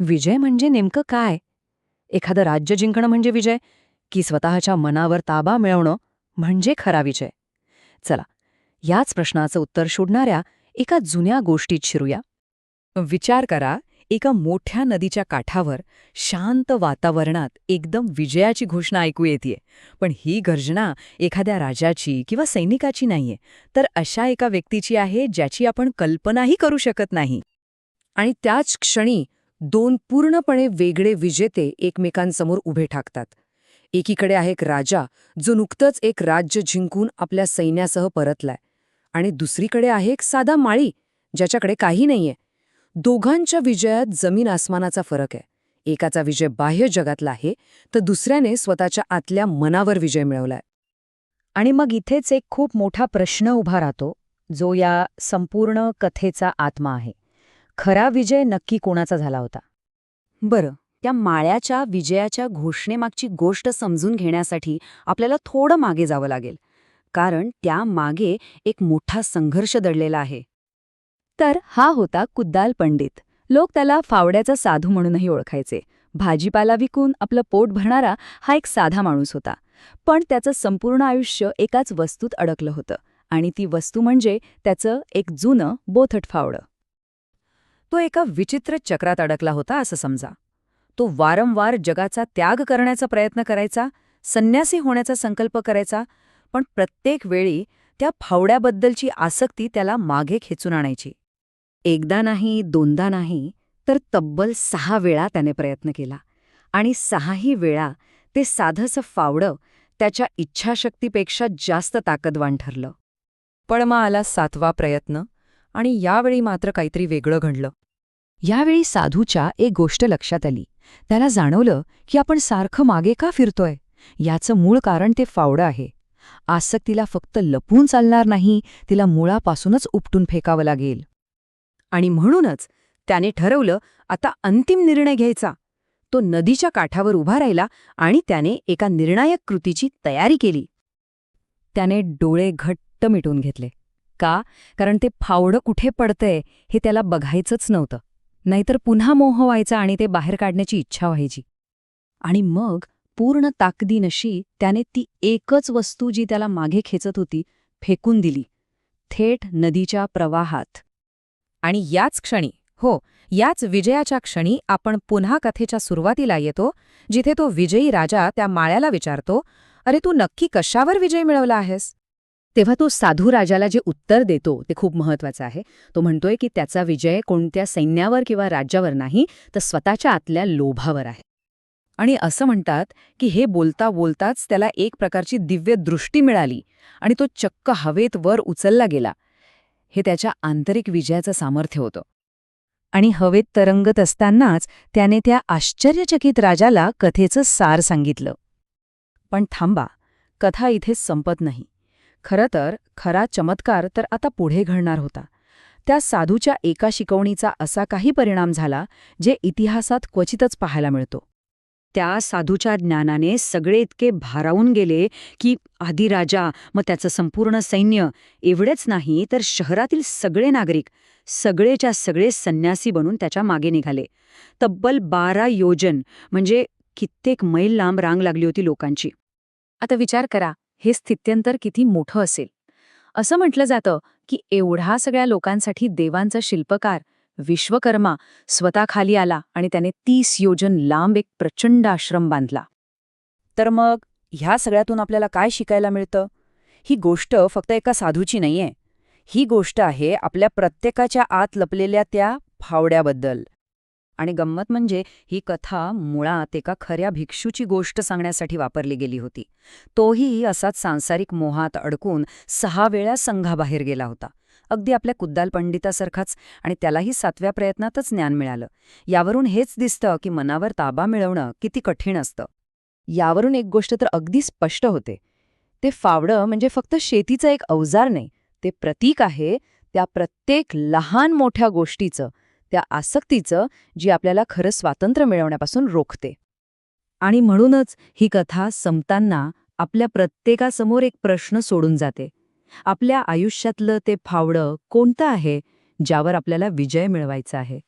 विजय म्हणजे नेमकं काय? एखादं राज्य जिंकणं म्हणजे विजय? की स्वतःच्या मनावर ताबा मिळवणं म्हणजे खरा विजय? चला याच प्रश्नाचं उत्तर शोधणाऱ्या एका जुन्या गोष्टीत शिरूया. विचार करा एका मोठ्या नदीच्या काठावर शांत वातावरणात एकदम विजयाची घोषणा ऐकू येते पण ही गर्जना एखाद्या राजाची किंवा सैनिकाची नाहीये तर अशा एका व्यक्तीची आहे ज्याची आपण कल्पनाही करू शकत नाही. आणि त्याच क्षणी दोन पूर्णपणे वेगळे विजेते एकमेकांसमोर उभे ठाकतात. एकीकडे आहे एक राजा जो नुकतंच एक राज्य जिंकून आपल्या सैन्यासह परतलाय. आणि दुसरीकडे आहे एक साधा माळी ज्याच्याकडे काही नाहीये. दोघांच्या विजयात जमीन आसमानाचा फरक आहे. एकाचा विजय बाह्य जगातला आहे तर दुसऱ्याने स्वतःच्या आतल्या मनावर विजय मिळवलाय. आणि मग इथेच एक खूप मोठा प्रश्न उभा राहतो जो या संपूर्ण कथेचा आत्मा आहे. खरा विजय नक्की कोणाचा झाला होता? बरं त्या माळ्याच्या विजयाच्या घोषणेमागची गोष्ट समजून घेण्यासाठी आपल्याला थोडं मागे जावं लागेल. कारण त्या मागे एक मोठा संघर्ष दडलेला आहे. तर हा होता कुद्दाल पंडित. लोक त्याला फावड्याचा साधू म्हणूनही ओळखायचे. भाजीपाला विकून आपलं पोट भरणारा हा एक साधा माणूस होता. पण त्याचं संपूर्ण आयुष्य एकाच वस्तूत अडकलं होतं. आणि ती वस्तू म्हणजे त्याचं एक जुनं बोथट फावडं. तो एका विचित्र चक्रात अडकला होता असं समजा. तो वारंवार जगाचा त्याग करण्याचा प्रयत्न करायचा संन्यासी होण्याचा संकल्प करायचा पण प्रत्येक वेळी त्या फावड्याबद्दलची आसक्ती त्याला मागे खेचून आणायची. एकदा नाही दोनदा नाही तर तब्बल सहा वेळा त्याने प्रयत्न केला आणि सहाही वेळा ते साधंसं फावडं त्याच्या इच्छाशक्तीपेक्षा जास्त ताकदवान ठरलं. पण मग आला सातवा प्रयत्न? आणि यावेळी मात्र काहीतरी वेगळं घडलं. यावेळी साधूच्या एक गोष्ट लक्षात आली. त्याला जाणवलं की आपण सारखं मागे का फिरतोय? याचं मूळ कारण ते फावडं आहे. आसक्तीला फक्त लपून चालणार नाही तिला मुळापासूनच उपटून फेकावं लागेल. आणि म्हणूनच त्याने ठरवलं आता अंतिम निर्णय घ्यायचा. तो नदीच्या काठावर उभा राहिला आणि त्याने एका निर्णायक कृतीची तयारी केली. त्याने डोळे घट्ट मिटून घेतले. का? कारण ते फावडं कुठे पडतंय हे त्याला बघायचंच नव्हतं. नाहीतर पुन्हा मोह व्हायचा आणि ते बाहेर काढण्याची इच्छा व्हायची. आणि मग पूर्ण ताकदीनशी त्याने ती एकच वस्तू जी त्याला मागे खेचत होती फेकून दिली. थेट नदीच्या प्रवाहात. आणि याच क्षणी हो याच विजयाच्या क्षणी आपण पुन्हा कथेच्या सुरुवातीला येतो जिथे तो विजयी राजा त्या माळ्याला विचारतो अरे तू नक्की कशावर विजय मिळवला आहेस? तेव्हा तो साधू राजाला जे उत्तर देतो ते खूप महत्वाचं आहे. तो म्हणतोय की त्याचा विजय कोणत्या सैन्यावर किंवा राज्यावर नाही तर स्वतःच्या आतल्या लोभावर आहे. आणि असं म्हणतात की हे बोलता बोलताच त्याला एक प्रकारची दिव्य दृष्टी मिळाली आणि तो चक्क हवेत वर उचलला गेला. हे त्याच्या आंतरिक विजयाचं सामर्थ्य होतं. आणि हवेत तरंगत असतानाच त्याने त्या आश्चर्यचकित राजाला कथेचं सार सांगितलं. पण थांबा कथा इथेच संपत नाही. खरं तर खरा चमत्कार तर आता पुढे घडणार होता. त्या साधूच्या एका शिकवणीचा असा काही परिणाम झाला जे इतिहासात क्वचितच पाहायला मिळतो. त्या साधूच्या ज्ञानाने सगळे इतके भारावून गेले की आधी राजा मग त्याचं संपूर्ण सैन्य एवढेच नाही तर शहरातील सगळे नागरिक सगळेच्या सगळे संन्यासी बनून त्याच्यामागे निघाले. तब्बल बारा योजन म्हणजे कित्येक मैल लांब रांग लागली होती लोकांची. आता विचार करा हे स्थित्यंतर किती मोठं असेल. असं म्हटलं जातं की एवढा सगळ्या लोकांसाठी देवांचा शिल्पकार विश्वकर्मा स्वतः खाली आला आणि त्याने तीस योजन लांब एक प्रचंड आश्रम बांधला. तर मग ह्या सगळ्यातून आपल्याला काय शिकायला मिळतं? ही गोष्ट फक्त एका साधूची नाहीये. ही गोष्ट आहे आपल्या प्रत्येकाच्या आत लपलेल्या त्या फावड्याबद्दल. आणि गंमत म्हणजे ही कथा मुळात एका खऱ्या भिक्षूची गोष्ट सांगण्यासाठी वापरली गेली होती. तोही असाच सांसारिक मोहात अडकून सहा वेळा संघाबाहेर गेला होता. अगदी आपल्या कुद्दाल पंडितासारखाच आणि त्यालाही सातव्या प्रयत्नातच ज्ञान मिळालं. यावरून हेच दिसतं की मनावर ताबा मिळवणं किती कठीण असतं. यावरून एक गोष्ट तर अगदी स्पष्ट होते. ते फावडं म्हणजे फक्त शेतीचं एक अवजार नाही ते प्रतीक आहे त्या प्रत्येक लहान मोठ्या गोष्टीचं त्या आसक्तीचं जी आपल्याला खरं स्वातंत्र्य मिळवण्यापासून रोखते. आणि म्हणूनच ही कथा संपताना आपल्या प्रत्येकासमोर एक प्रश्न सोडून जाते. आपल्या आयुष्यातलं ते फावडं कोणतं आहे ज्यावर आपल्याला विजय मिळवायचा आहे?